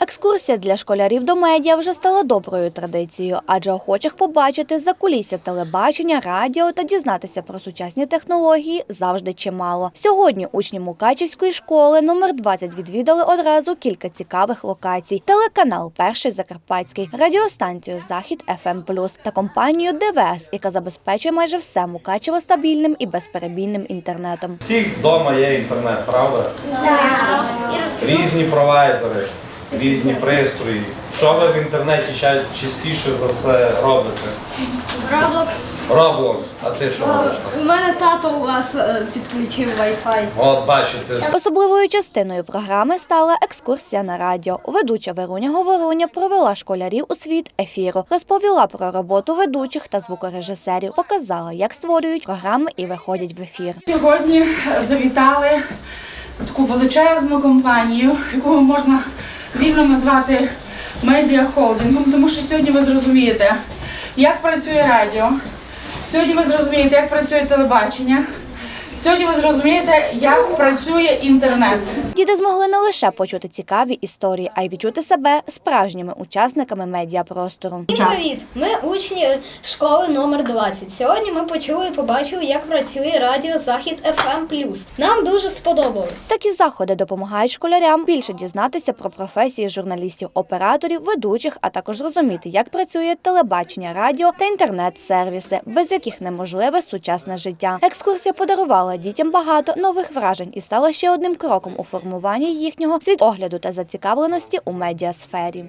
Екскурсія для школярів до медіа вже стала доброю традицією, адже охочих побачити закулісся телебачення, радіо та дізнатися про сучасні технології завжди чимало. Сьогодні учні Мукачівської школи номер 20 відвідали одразу кілька цікавих локацій: телеканал Перший Закарпатський, радіостанцію Захід ФМ+, та компанію ДВС, яка забезпечує майже все Мукачево стабільним і безперебійним інтернетом. Всіх вдома є інтернет, правда? Різні провайдери, різні пристрої. Що ви в інтернеті ча- частіше за все робите? Roblox. Roblox, а ти що робиш? У мене тато у вас е, підключив Wi-Fi. От бачите, Особливою частиною програми стала екскурсія на радіо. Ведуча Веруня Говоруня провела школярів у світ ефіру, розповіла про роботу ведучих та звукорежисерів, показала, як створюють програми і виходять в ефір. Сьогодні завітали в таку величезну компанію, яку можна вільно назвати медіахолдингом, тому що сьогодні ви зрозумієте, як працює радіо, сьогодні ви зрозумієте, як працює телебачення, сьогодні ви зрозумієте, як працює інтернет. Діти змогли не лише почути цікаві історії, а й відчути себе справжніми учасниками медіапростору. Всім Привіт! Ми учні школи номер 20. Сьогодні ми почули і побачили, як працює радіо Захід FM+. Нам дуже сподобалось. Такі заходи допомагають школярям більше дізнатися про професії журналістів, операторів, ведучих, а також розуміти, як працює телебачення, радіо та інтернет-сервіси, без яких неможливе сучасне життя. Екскурсія подарувала дітям багато нових вражень і стала ще одним кроком у формуванні їхнього світогляду та зацікавленості у медіасфері.